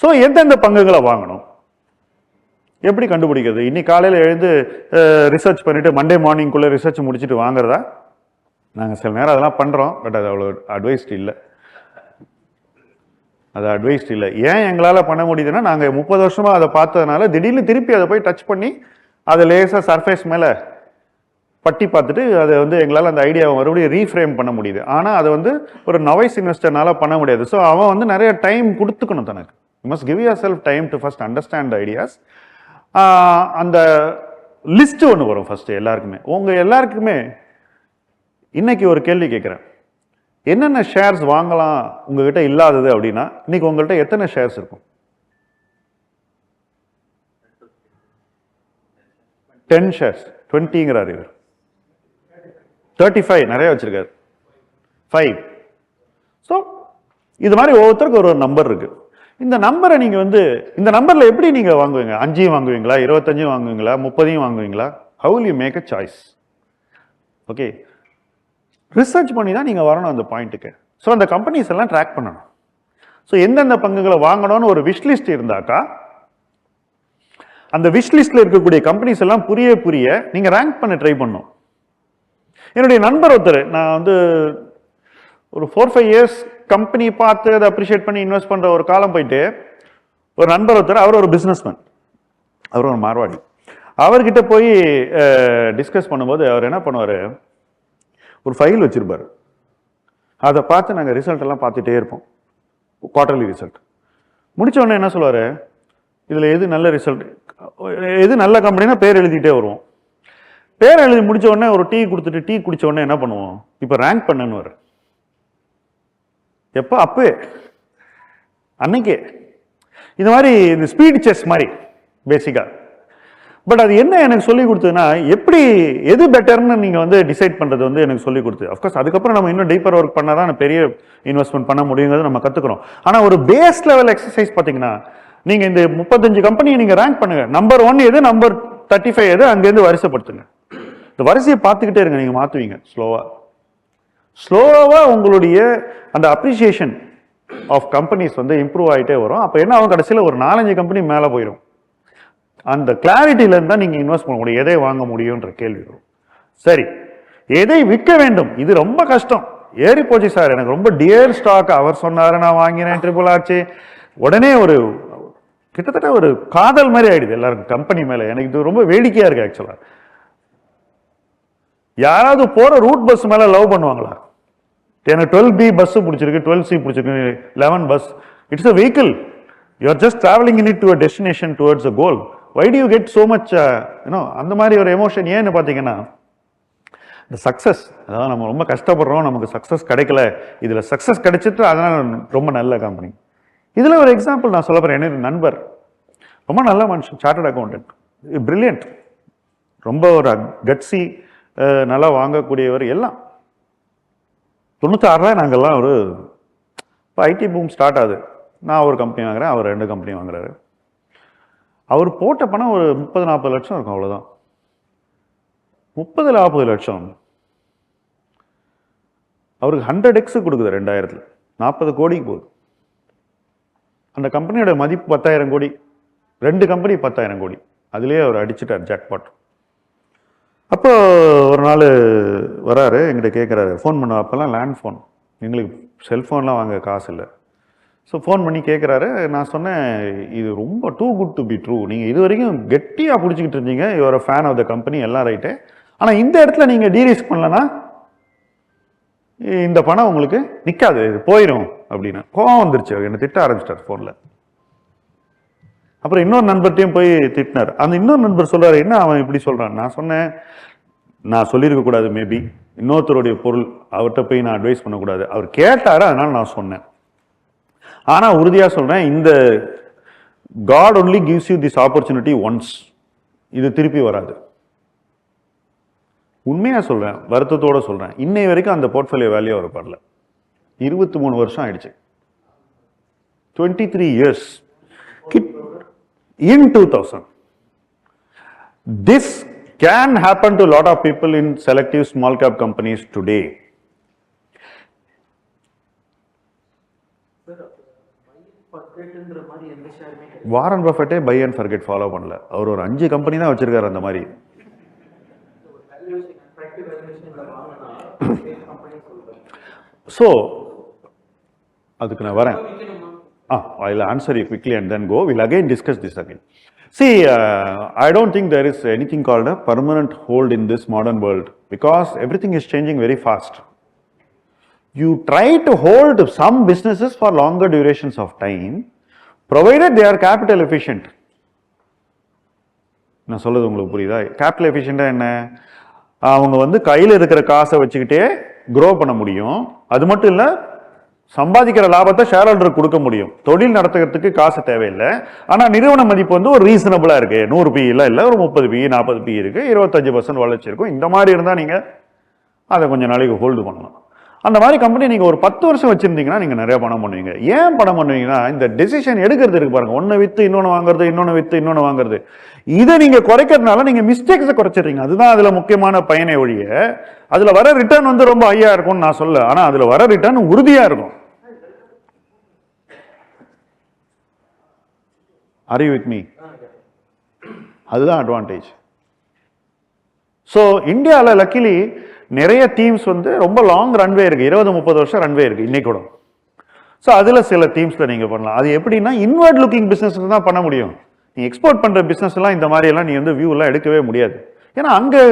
So எந்தெந்த பங்குகளை வாங்கணும்? எப்படி கண்டுபிடிக்கிறது? இன்னைக்கு காலையில் எழுந்து ரிசர்ச் பண்ணிவிட்டு மண்டே மார்னிங்குள்ளே ரிசர்ச் முடிச்சுட்டு வாங்குறதா? நாங்கள் சில நேரம் அதெல்லாம் பண்ணுறோம் பட் அது அவ்வளோ அட்வைஸ்ட் இல்லை. அது அட்வைஸ்ட் இல்லை. ஏன் எங்களால் பண்ண முடியுதுன்னா நாங்கள் முப்பது வருஷமாக அதை பார்த்ததுனால திடீர்னு திருப்பி அதை போய் டச் பண்ணி அதை லேசாக சர்ஃபேஸ் மேலே பட்டி பார்த்துட்டு அதை வந்து எங்களால் அந்த ஐடியாவை மறுபடியும் ரீஃப்ரேம் பண்ண முடியுது. ஆனால் அதை வந்து ஒரு நவைஸ் இன்வெஸ்டர்னால பண்ண முடியாது. ஸோ அவன் வந்து நிறைய டைம் கொடுத்துக்கணும் தனக்கு. You must give yourself time to first understand ideas அந்த லிஸ்ட் ஒன்று வரும் ஃபர்ஸ்ட் எல்லாருக்குமே. உங்கள் எல்லாருக்குமே இன்னைக்கு ஒரு கேள்வி கேட்குறேன் என்னென்ன ஷேர்ஸ் வாங்கலாம் உங்ககிட்ட இல்லாதது அப்படின்னா இன்னைக்கு உங்கள்கிட்ட எத்தனை ஷேர்ஸ் இருக்கும்? டென் ஷேர்ஸ் டுவெண்ட்டிங்கிறார் இவர். தேர்ட்டி ஃபைவ் நிறைய வச்சிருக்காரு. ஃபைவ் ஸோ இது மாதிரி ஒவ்வொருத்தருக்கு ஒரு ஒரு நம்பர் இருக்குது இந்த நம்பரை நீங்கள் வந்து இந்த நம்பரில் எப்படி நீங்கள் வாங்குவீங்க? அஞ்சையும் வாங்குவீங்களா? இருபத்தஞ்சும் வாங்குவீங்களா? முப்பதையும் வாங்குவீங்களா? How you make a choice okay research பண்ணி தான் நீங்கள் வரணும் அந்த பாயிண்ட்டுக்கு ஸோ அந்த கம்பெனிஸ் எல்லாம் ட்ராக் பண்ணணும். ஸோ எந்தெந்த பங்குகளை வாங்கணும்னு ஒரு விஷ் லிஸ்ட் இருந்தாக்கா அந்த விஷ் லிஸ்ட்ல இருக்கக்கூடிய கம்பெனிஸ் எல்லாம் புரிய புரிய நீங்கள் ரேங்க் பண்ண ட்ரை பண்ணும். என்னுடைய நண்பர் ஒருத்தர் நான் வந்து ஒரு ஃபோர் ஃபைவ் இயர்ஸ் கம்பெனி பார்த்து அதை அப்ரிஷியேட் பண்ணி இன்வெஸ்ட் பண்ணுற ஒரு காலம் போயிட்டு ஒரு நண்பர் ஒருத்தர் அவர் ஒரு பிஸ்னஸ்மேன் அவர் ஒரு மார்வாடி. அவர்கிட்ட போய் டிஸ்கஸ் பண்ணும்போது அவர் என்ன பண்ணுவார்? ஒரு ஃபைல் வச்சுருப்பார். அதை பார்த்து நாங்கள் ரிசல்ட் எல்லாம் பார்த்துட்டே இருப்போம். குவார்டர்லி ரிசல்ட் முடித்தவொடனே என்ன சொல்லுவார்? இதில் எது நல்ல ரிசல்ட் எது நல்ல கம்பெனினா பேர் எழுதிட்டே வருவோம். பேர் எழுதி முடித்த உடனே ஒரு டீ கொடுத்துட்டு டீ குடித்த உடனே என்ன பண்ணுவோம்? இப்போ ரேங்க் பண்ணுன்னு வர எப்போ? அப்பவே அன்னைக்கு. இது மாதிரி இந்த ஸ்பீட் செஸ் மாதிரி பேசிக்காக பட் அது என்ன எனக்கு சொல்லி கொடுத்ததுன்னா எப்படி எது பெட்டர்னு நீங்கள் வந்து டிசைட் பண்ணுறது வந்து எனக்கு சொல்லி கொடுத்து. அஃப்கோர்ஸ் அதுக்கப்புறம் நம்ம இன்னும் டீப்பர் ஒர்க் பண்ணாதான் பெரிய இன்வெஸ்ட்மெண்ட் பண்ண முடியுங்கிறது நம்ம கற்றுக்குறோம் ஆனால் ஒரு பேஸ் லெவல் எக்ஸசைஸ் பார்த்தீங்கன்னா நீங்கள் இந்த முப்பத்தஞ்சு கம்பெனியை நீங்கள் ரேங்க் பண்ணுங்கள் நம்பர் ஒன் எது நம்பர் தேர்ட்டி ஃபைவ் எது அங்கேருந்து வரிசைப்படுத்துங்க. இந்த வரிசையை பார்த்துக்கிட்டே இருங்க நீங்கள் மாற்றுவீங்க ஸ்லோவாக ஸ்லோவாக உங்களுடைய அந்த அப்ரிசியேஷன் ஆஃப் கம்பெனிஸ் வந்து இம்ப்ரூவ் ஆகிட்டே வரும். அப்போ என்ன ஆகும்? கடைசியில் ஒரு நாலஞ்சு கம்பெனி மேலே போயிடும் அந்த கிளாரிட்டியிலேருந்து தான் நீங்கள் இன்வெஸ்ட் பண்ண முடியும். எதை வாங்க முடியுன்ற கேள்வி வரும். சரி. எதை விற்க வேண்டும்? இது ரொம்ப கஷ்டம். ஏறி போச்சு சார். எனக்கு ரொம்ப டியர் ஸ்டாக் அவர் சொன்னார் நான் வாங்கினேன் ட்ரிபிள் ஆச்சு உடனே ஒரு கிட்டத்தட்ட ஒரு காதல் மாதிரி ஆயிடுது எல்லாருக்கும் கம்பெனி மேலே. எனக்கு இது ரொம்ப வேடிக்கையாக இருக்கு ஆக்சுவலாக யாராவது போகிற ரூட் பஸ் மேலே லவ் பண்ணுவாங்களா? எனக்கு டுவெல் பி பஸ் பிடிச்சிருக்கு டுவெல் சி பிடிச்சிருக்கு eleven bus it's a vehicle you are just travelling in it to destination towards a goal why do you get so much you know அந்த மாதிரி ஒரு emotion ஏன்னு பார்த்தீங்கன்னா இந்த சக்ஸஸ் அதாவது நம்ம ரொம்ப கஷ்டப்படுறோம் நமக்கு சக்ஸஸ் கிடைக்கல. இதில் சக்ஸஸ் கிடைச்சிட்டு அதனால் ரொம்ப நல்ல கம்பெனி இதில் ஒரு எக்ஸாம்பிள் நான் சொல்ல போகிறேன் என்னுடைய நண்பர். ரொம்ப நல்ல மனுஷன் சார்ட்டர்ட் அக்கௌண்டன்ட் பிரில்லியன்ட் ரொம்ப ஒரு கட்சி நல்லா வாங்கக்கூடியவர் எல்லாம். தொண்ணூத்தாறுல நாங்கள்லாம் ஒரு இப்போ ஐடி பூம் ஸ்டார்ட் ஆகுது. நான் ஒரு கம்பெனி வாங்குறேன் அவர் ரெண்டு கம்பெனி வாங்குறாரு. அவர் போட்ட பணம் ஒரு முப்பது நாற்பது லட்சம் இருக்கும் அவ்வளோதான் முப்பது நாற்பது லட்சம். அவருக்கு ஹண்ட்ரட் எக்ஸு கொடுக்குது ரெண்டாயிரத்தில். நாற்பது கோடிக்கு போகுது. அந்த கம்பெனியோட மதிப்பு பத்தாயிரம் கோடி. ரெண்டு கம்பெனி பத்தாயிரம் கோடி. அதுலேயே அவர் அடிச்சிட்டார் ஜாக்பாட் அப்போ ஒரு நாள் வராரு எங்கிட்ட கேட்குறாரு ஃபோன் பண்ண அப்போல்லாம் லேண்ட் ஃபோன் எங்களுக்கு செல்ஃபோன்லாம் வாங்க காசு இல்லை. ஸோ ஃபோன் பண்ணி கேட்குறாரு நான் சொன்னேன் இது ரொம்ப too good to be true நீங்கள் இது வரைக்கும் கெட்டியாக பிடிச்சிக்கிட்டு இருந்தீங்க. Your fan of the company எல்லாம் ரைட்டு ஆனால் இந்த இடத்துல நீங்கள் டீரிஸ்க் பண்ணலன்னா இந்த பணம் உங்களுக்கு நிற்காது இது போயிடும் அப்படின்னு கோவம் வந்துருச்சு. என்னை திட்ட ஆரம்பிச்சிட்டார் ஃபோனில் அப்புறம் இன்னொரு நண்பர்கிட்டையும் போய் திட்டினார். அந்த இன்னொரு நண்பர் சொல்கிறாரு என்ன அவன் இப்படி சொல்கிறான் நான் சொன்னேன் நான் சொல்லியிருக்க கூடாது மேபி இன்னொருத்தருடைய பொருள் அவர்கிட்ட போய் நான் அட்வைஸ் பண்ணக்கூடாது. அவர் கேட்டார் அதனால் நான் சொன்னேன். ஆனால் உறுதியாக சொல்கிறேன் இந்த God only gives you this opportunity once இது திருப்பி வராது. உண்மையாக சொல்கிறேன் வருத்தத்தோட சொல்கிறேன் இன்னை வரைக்கும் அந்த போர்ட்ஃபோலியோ வேல்யூ அவர் படல. இருபத்தி மூணு வருஷம் ஆயிடுச்சு. Twenty three years in 2000 this can happen to a lot of people in selective small cap companies today. Warren பஃபெட்டே buy and forget follow பண்ணல. அவர் ஒரு அஞ்சு கம்பெனி தான் வச்சிருக்காரு அந்த மாதிரி. ஸோ அதுக்கு நான் வரேன். Ah, I'll answer you quickly and then go. We'll again discuss this again. See, uh, I don't think there is anything called a permanent hold in this modern world because everything is changing very fast. You try to hold some businesses for longer durations of time, provided they are capital efficient. நான் சொல்லுது உங்களுக்கு புரியுதா capital எஃபிஷியண்டாக என்ன அவங்க வந்து கையில் இருக்கிற காசை வச்சுக்கிட்டே க்ரோ பண்ண முடியும் அது மட்டும் இல்லை சம்பாதிக்கிற லாபத்தை ஷேர் ஹோல்டர் கொடுக்க முடியும். தொழில் நடத்துகிறதுக்கு காசு தேவையில்லை. ஆனால் நிறுவன மதிப்பு வந்து ஒரு ரீசனபிளாக இருக்குது நூறு பிஇல இல்லை ஒரு முப்பது பிஇ நாற்பது பிஇ இருக்குது இருபத்தஞ்சு பர்சன்ட் வளர்ச்சி இருக்கும். இந்த மாதிரி இருந்தால் நீங்கள் அதை கொஞ்சம் நாளைக்கு ஹோல்டு பண்ணலாம். அந்த மாதிரி கம்பெனி நீங்கள் ஒரு பத்து வருஷம் வச்சுருந்தீங்கன்னா நீங்கள் நிறைய பணம் பண்ணுவீங்க. ஏன் பணம் பண்ணுவீங்கன்னா இந்த டெசிஷன் எடுக்கிறது இருக்கு பாருங்க. ஒன்று வித்து இன்னொன்று வாங்குறது இன்னொன்று வித்து இன்னொன்று வாங்குறது. இதை நீங்கள் குறைக்கிறதுனால நீங்கள் மிஸ்டேக்ஸை குறைச்சிடுறீங்க. அதுதான் அதில் முக்கியமான பயனை ஒழிய அதில் வர ரிட்டர்ன் வந்து ரொம்ப ஹையாக இருக்கும்னு நான் சொல்ல ஆனால் அதில் வர ரிட்டர்ன் உறுதியாக இருக்கும். ஆர் யூ வித் மீ அதுதான் அட்வான்டேஜ் ஸோ இந்தியாவில் லக்கிலி நிறைய டீம்ஸ் வந்து ரொம்ப லாங் ரன்வே இருக்கு. இருபது முப்பது வருஷம் ரன்வே இருக்கு இன்னைக்கு கூட. ஸோ அதில் சில டீம்ஸில் நீங்கள் பண்ணலாம். அது எப்படின்னா இன்வர்ட் லுக்கிங் பிஸ்னஸ் தான் பண்ண முடியும். நீ எக்ஸ்போர்ட் பண்ணுற பிஸ்னஸ் எல்லாம் இந்த மாதிரி எல்லாம் நீ வந்து வியூலாம் எடுக்கவே முடியாது. ஏன்னா அங்கே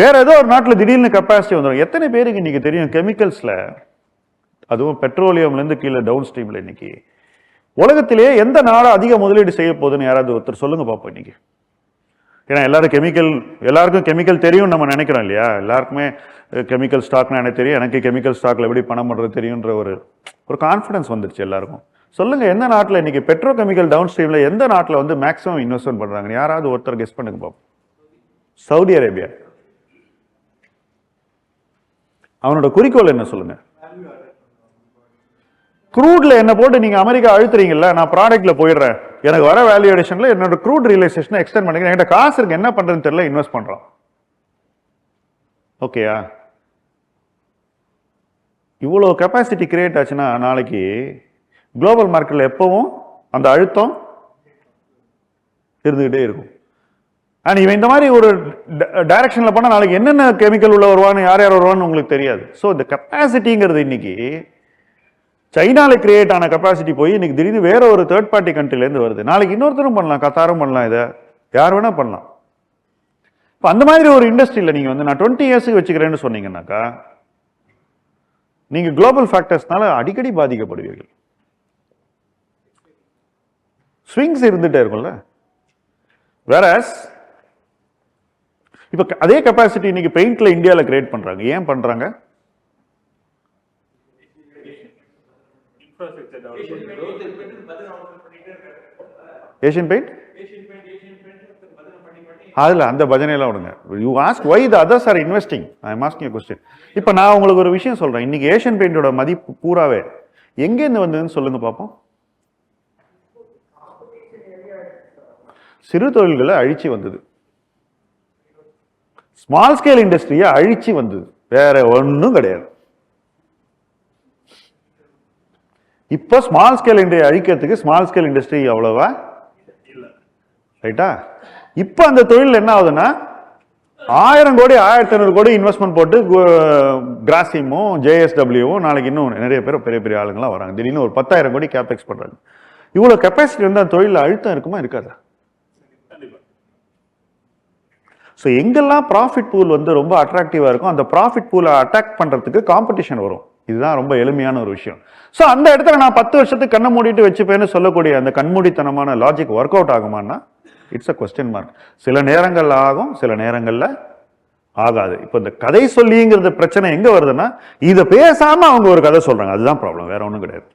வேற ஏதோ ஒரு நாட்டில் திடீர்னு கெப்பாசிட்டி வந்துடும் எத்தனை பேருக்கு இன்னைக்கு தெரியும் கெமிக்கல்ஸில் அதுவும் பெட்ரோலியம்லேருந்து கீழே டவுன் ஸ்ட்ரீமில் இன்னைக்கு. உலகத்திலேயே எந்த நாடு அதிக முதலீடு செய்ய போகுதுன்னு யாராவது ஒருத்தர் சொல்லுங்க பார்ப்போம் இன்னைக்கு. ஏன்னா எல்லாரும் கெமிக்கல் எல்லாருக்கும் கெமிக்கல் தெரியும் நம்ம நினைக்கிறோம் இல்லையா? எல்லாருக்குமே கெமிக்கல் ஸ்டாக்னா எனக்கு தெரியும். எனக்கு கெமிக்கல் ஸ்டாக்ல எப்படி பணம் பண்ணுறது தெரியுன்ற ஒரு ஒரு கான்ஃபிடன்ஸ் வந்துருச்சு எல்லாருக்கும். சொல்லுங்க எந்த நாட்டில் இன்னைக்கு பெட்ரோ கெமிக்கல் டவுன் ஸ்ட்ரீம்ல எந்த நாட்டில் வந்து மேக்ஸிமம் இன்வெஸ்ட்மெண்ட் பண்ணுறாங்கன்னு யாராவது ஒருத்தர் கெஸ் பண்ணுங்க பார்ப்போம் சவுதி அரேபியா. அவனோட குறிக்கோள் என்ன சொல்லுங்கள் க்ரூட்ல என்ன போட்டு நீங்க அமெரிக்கா அழுத்துறீங்கல்ல நான் ப்ராடக்ட்ல போயிடுறேன். எனக்கு வர வேல்யூடேஷன்ல என்னோட க்ரூட் ரியலைசேஷன் எக்ஸ்டெண்ட் பண்ணிக்கிறேன். என்கிட்ட காசு இருக்கு என்ன பண்றதுன்னு தெரியல இன்வெஸ்ட் பண்றோம். ஓகேயா இவ்வளோ கெப்பாசிட்டி கிரியேட் ஆச்சுன்னா நாளைக்கு குளோபல் மார்க்கெட்ல எப்பவும் அந்த அழுத்தம் இருந்துகிட்டே இருக்கும். அண்ட் இவன் இந்த மாதிரி ஒரு டைரக்ஷனில் பண்ணால் நாளைக்கு என்னென்ன கெமிக்கல் உள்ள வருவான்னு யார் யார் வருவான்னு உங்களுக்கு தெரியாது. ஸோ இந்த கெப்பாசிட்டிங்கிறது இன்னைக்கு சைனாவில் கிரியேட் ஆன கெப்பாசிட்டி போய் இன்னைக்கு திடீர்னு வேற ஒரு தேர்ட் பார்ட்டி கண்ட்ரிலேருந்து வருது. நாளைக்கு இன்னொருத்தரும் பண்ணலாம். கத்தாரும் பண்ணலாம் இதை. யார் வேணால் பண்ணலாம். இப்போ அந்த மாதிரி ஒரு இண்டஸ்ட்ரியில் நீங்கள் வந்து நான் டுவெண்ட்டி இயர்ஸுக்கு வச்சுக்கிறேன்னு சொன்னீங்கன்னாக்கா நீங்கள் குளோபல் ஃபேக்டர்ஸ்னால அடிக்கடி பாதிக்கப்படுவீர்கள். ஸ்விங்ஸ் இருந்துகிட்டே இருக்கும்ல. வேறஸ் இப்போ அதே கெப்பாசிட்டி இன்னைக்கு பெயிண்ட்டில் இந்தியாவில் கிரியேட் பண்ணுறாங்க ஏன் பண்ணுறாங்க ஏஷியன் பெயிண்ட் அதில் அந்த பஜனையெல்லாம் விடுங்க. You ask why the others are investing I am asking question இப்போ நான் உங்களுக்கு ஒரு விஷயம் சொல்கிறேன் இன்னைக்கு ஏஷியன் பெயிண்டோட மதிப்பு பூராவே எங்கேருந்து வந்ததுன்னு சொல்லுங்க பார்ப்போம் சிறு தொழில்களை அழிச்சு வந்தது. ஸ்மால் ஸ்கேல் இண்டஸ்ட்ரியை அழிச்சு வந்தது. வேற ஒன்றும் கிடையாது. இப்போ ஸ்மால் ஸ்கேல் இண்டஸ்ட்ரி அழிக்கிறதுக்கு ஸ்மால் ஸ்கேல் இண்டஸ்ட்ரி அவ்வளவா ரைட்டா? இப்போ அந்த தொழில் என்ன ஆகுதுன்னா ஆயிரம் கோடி ஆயிரத்தி ஐநூறு கோடி இன்வெஸ்ட்மெண்ட் போட்டு கிராசிமும் ஜேஎஸ்டபிள்யூவும் நாளைக்கு இன்னும் நிறைய பேர் பெரிய பெரிய ஆளுங்களாம் வராங்க. திடீர்னு ஒரு பத்தாயிரம் கோடி கேபெக்ஸ் பண்றாங்க. இவ்வளோ கெப்பாசிட்டி அந்த தொழிலில் அழுத்தம் இருக்குமா இருக்காதா? ஸோ எங்கெல்லாம் ப்ராஃபிட் பூல் வந்து ரொம்ப அட்ராக்டிவாக இருக்கும் அந்த ப்ராஃபிட் பூலை அட்டாக் பண்ணுறதுக்கு காம்படிஷன் வரும். இதுதான் ரொம்ப எளிமையான ஒரு விஷயம். ஸோ அந்த இடத்துல நான் பத்து வருஷத்துக்கு கண்ணை மூடிட்டு வச்சுப்பேன்னு சொல்லக்கூடிய அந்த கண்மூடித்தனமான லாஜிக் ஒர்க் அவுட் ஆகுமான்னா இட்ஸ் அ கொஸ்டின் மார்க் சில நேரங்களில் ஆகும் சில நேரங்களில் ஆகாது. இப்போ இந்த கதை சொல்லிங்கிறது பிரச்சனை எங்கே வருதுன்னா இதை பேசாமல் அவங்க ஒரு கதை சொல்கிறாங்க அதுதான் ப்ராப்ளம் வேற ஒன்றும் கிடையாது.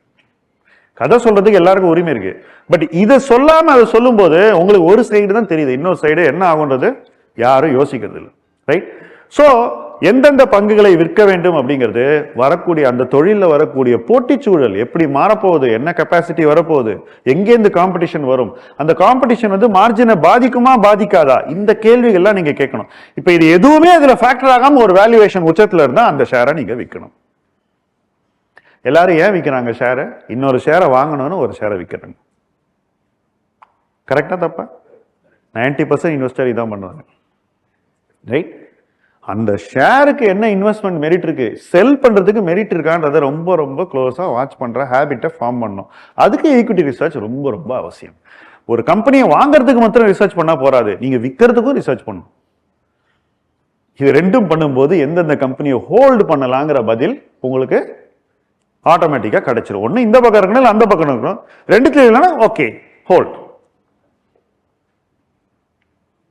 கதை சொல்றதுக்கு எல்லாருக்கும் உரிமை இருக்கு. பட் இதை சொல்லாமல் அதை சொல்லும்போது உங்களுக்கு ஒரு சைடு தான் தெரியுது. இன்னொரு சைடு என்ன ஆகுன்றது யாரும் யோசிக்கிறது இல்லை ரைட் ஸோ எந்தெந்த பங்குகளை விற்க வேண்டும் அப்படிங்கிறது வரக்கூடிய அந்த தொழிலில் வரக்கூடிய போட்டி சூழல் எப்படி மாறப்போகுது என்ன கெப்பாசிட்டி வரப்போகுது எங்கேருந்து காம்படிஷன் வரும் அந்த காம்படிஷன் வந்து மார்ஜினை பாதிக்குமா பாதிக்காதா? இந்த கேள்விகள்லாம் நீங்கள் கேட்கணும். இப்போ இது எதுவுமே அதில் ஃபேக்டர் ஆகாம ஒரு வேல்யூவேஷன் உச்சத்தில் இருந்தால் அந்த ஷேரை நீங்கள் விற்கணும். எல்லாரும் ஏன் விற்கிறாங்க ஷேரை இன்னொரு ஷேரை வாங்கணும்னு ஒரு ஷேரை விற்கிறாங்க கரெக்டாக தப்பா? நைன்டி பர்சன்ட் இன்வெஸ்டர் இதான் பண்ணுவாங்க. ரைட் அந்த ஷேருக்கு என்ன இன்வெஸ்ட்மெண்ட் மெரிட் இருக்கு? செல் பண்றதுக்கு மெரிட் இருக்கான்றதை ரொம்ப ரொம்ப க்ளோஸா வாட்ச் பண்ற ஹேபிட்டை ஃபார்ம் பண்ணும். அதுக்கு ஈக்விட்டி ரிசர்ச் ரொம்ப ரொம்ப அவசியம். ஒரு கம்பெனியை வாங்குறதுக்கு மாத்திரம் ரிசர்ச் பண்ணா போறாது. நீங்க விற்கிறதுக்கும் ரிசர்ச் பண்ணும். இது ரெண்டும் பண்ணும்போது எந்தெந்த கம்பெனியை ஹோல்டு பண்ணலாங்கிற பதில் உங்களுக்கு ஆட்டோமேட்டிக்காக கிடைச்சிடும் ஒன்று இந்த பக்கம் இருக்கணும் இல்லை அந்த பக்கம் இருக்கணும். ரெண்டுத்துல இல்லைன்னா ஓகே ஹோல்ட்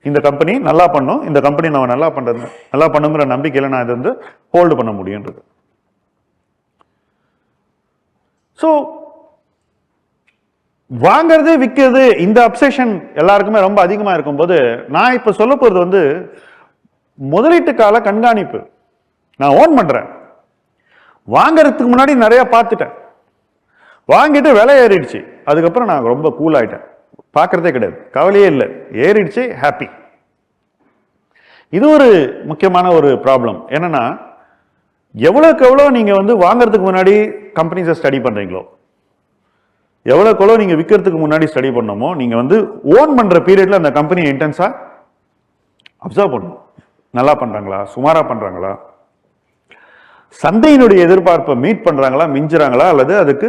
இந்த கம்பெனி நல்லா பண்ணும் இந்த கம்பெனி நம்ம நல்லா பண்ணுறது நல்லா பண்ணுங்கிற நம்பிக்கையில் நான் இதை வந்து ஹோல்டு பண்ண முடியுன்றது. ஸோ வாங்கிறது விற்கிறது இந்த அப்சேஷன் எல்லாருக்குமே ரொம்ப அதிகமாக இருக்கும்போது நான் இப்போ சொல்ல போகிறது வந்து முதலீட்டு கால கண்காணிப்பு. நான் ஓன் பண்ணுறேன் வாங்குறதுக்கு முன்னாடி நிறையா பார்த்துட்டேன். வாங்கிட்டு விலை ஏறிடுச்சு. அதுக்கப்புறம் நான் ரொம்ப கூல் ஆகிட்டேன் பார்க்குறதே கிடையாது. கவலையே இல்லை. ஏறிடுச்சு ஹாப்பி இது ஒரு முக்கியமான ஒரு ப்ராப்ளம் என்னென்னா எவ்வளோக்கு எவ்வளோ நீங்கள் வந்து வாங்கிறதுக்கு முன்னாடி கம்பெனிஸை ஸ்டடி பண்ணுறீங்களோ எவ்வளோக்கு எவ்வளோ நீங்கள் விற்கிறதுக்கு முன்னாடி ஸ்டடி பண்ணணுமோ நீங்கள் வந்து ஓன் பண்ணுற பீரியடில் அந்த கம்பெனியை இன்டென்ஸாக அப்சர்வ் பண்ணணும். நல்லா பண்ணுறாங்களா சுமாராக பண்ணுறாங்களா சந்தையினுடைய எதிர்பார்ப்பை மீட் பண்ணுறாங்களா மிஞ்சுறாங்களா? அல்லது அதுக்கு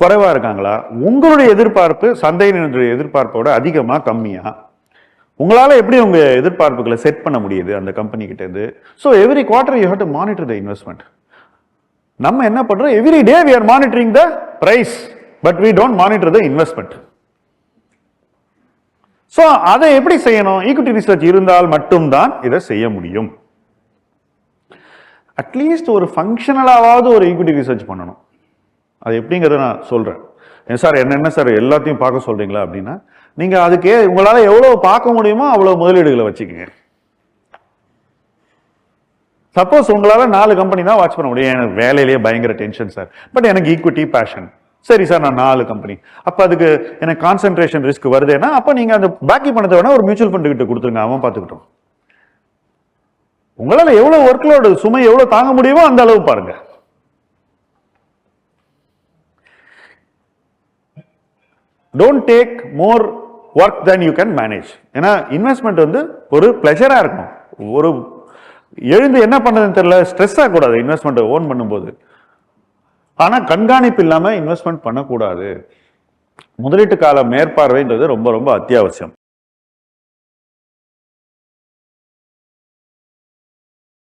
குறைவாக இருக்காங்களா? உங்களுடைய எதிர்பார்ப்பு சந்தையினுடைய எதிர்பார்ப்போட அதிகமாக கம்மியா? உங்களால் எப்படி உங்கள் எதிர்பார்ப்புகளை செட் பண்ண முடியுது அந்த கம்பெனிக்கிட்டேருந்து so every quarter you have to monitor the investment நம்ம என்ன பண்ணுறோம் every day we are monitoring the price but we don't monitor the investment so அதை எப்படி செய்யணும்? ஈக்விட்டி ரிசர்ச் இருந்தால் மட்டும்தான் இதை செய்ய முடியும். அட்லீஸ்ட் ஒரு ஃபங்க்ஷனலாவது ஒரு ஈக்விட்டி ரிசர்ச் பண்ணணும். அது எப்படிங்கிறத நான் சொல்கிறேன் ஏன் சார் என்னென்ன சார் எல்லாத்தையும் பார்க்க சொல்கிறீங்களா அப்படின்னா நீங்கள் அதுக்கே உங்களால் எவ்வளோ பார்க்க முடியுமோ அவ்வளோ முதலீடுகளை வச்சுக்கோங்க. சப்போஸ் உங்களால் நாலு கம்பெனி தான் வாட்ச் பண்ண முடியும். எனக்கு வேலையிலேயே பயங்கர டென்ஷன் சார். பட் எனக்கு ஈக்விட்டி பேஷன் சரி சார் நான் நாலு கம்பெனி அப்போ அதுக்கு எனக்கு கான்சென்ட்ரேஷன் ரிஸ்க் வருதுன்னா அப்போ நீங்கள் அந்த பாக்கி பணத்தை வேணால் ஒரு மியூச்சுவல் ஃபண்டு கிட்ட கொடுத்துருங்க. அவன் பார்த்துக்கிட்டோம் உங்களால் எவ்வளோ ஒர்க்லோடு சுமை எவ்வளோ தாங்க முடியுமோ அந்த அளவு பாருங்கள் don't take more work then you can manage ஏன்னா இன்வெஸ்ட்மெண்ட் வந்து ஒரு ப்ளெஷராக இருக்கும் ஒரு எழுந்து என்ன பண்ணுறதுன்னு தெரியல ஸ்ட்ரெஸ் ஆகக்கூடாது இன்வெஸ்ட்மெண்ட்டை ஓன் பண்ணும்போது. ஆனால் கண்காணிப்பு இல்லாமல் இன்வெஸ்ட்மெண்ட் பண்ணக்கூடாது. முதலீட்டு கால மேற்பார்வைன்றது ரொம்ப ரொம்ப அத்தியாவசியம்.